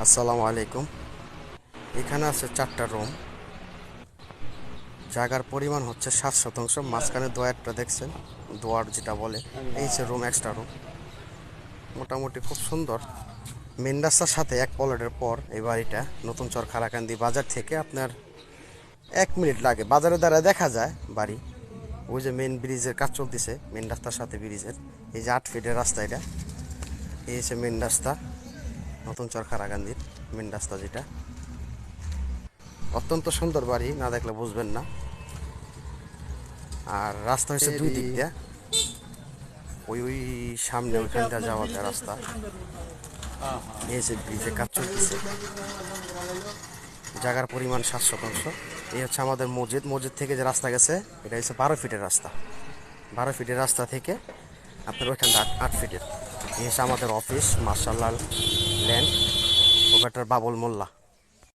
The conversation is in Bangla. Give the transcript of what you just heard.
আসসালামু আলাইকুম। এখানে আছে চারটা রুম। জায়গার পরিমাণ হচ্ছে সাত শতাংশ। মাঝখানে দোয়ারটা দেখছেন? দোয়ার যেটা বলে, এই যে রুম এক্সট্রা রুম মোটামুটি খুব সুন্দর। মেন রাস্তার সাথে এক পলটের পর এই বাড়িটা, নতুন চর খারাকান্দি বাজার থেকে আপনার এক মিনিট লাগে। বাজারের দ্বারা দেখা যায় বাড়ি। ওই যে মেন ব্রিজের কাজ চলতেছে মেন রাস্তার সাথে ব্রিজের এই যে আট ফিটের রাস্তা এটা। এই হচ্ছে মেন রাস্তা। নতুন চর মেন রাস্তা যেটা। অত্যন্ত সুন্দর বাড়ি, না দেখলে বুঝবেন না। আর রাস্তা হচ্ছে দুই দিক দিয়ে। ওই ওই সামনে ওইখানটা যাওয়া যায় রাস্তা। এই যে কাজ চলতেছে। জায়গার পরিমাণ সাত শতাংশ এই হচ্ছে আমাদের মসজিদ। মসজিদ থেকে যে রাস্তা গেছে, এটা হচ্ছে বারো ফিটের রাস্তা। বারো ফিটের রাস্তা থেকে আপনার ওইখানটা আট ফিটের। হচ্ছে আমাদের অফিস মার্শাল্লাল ল্যান্ড ওখানটার বাবুল মোল্লা।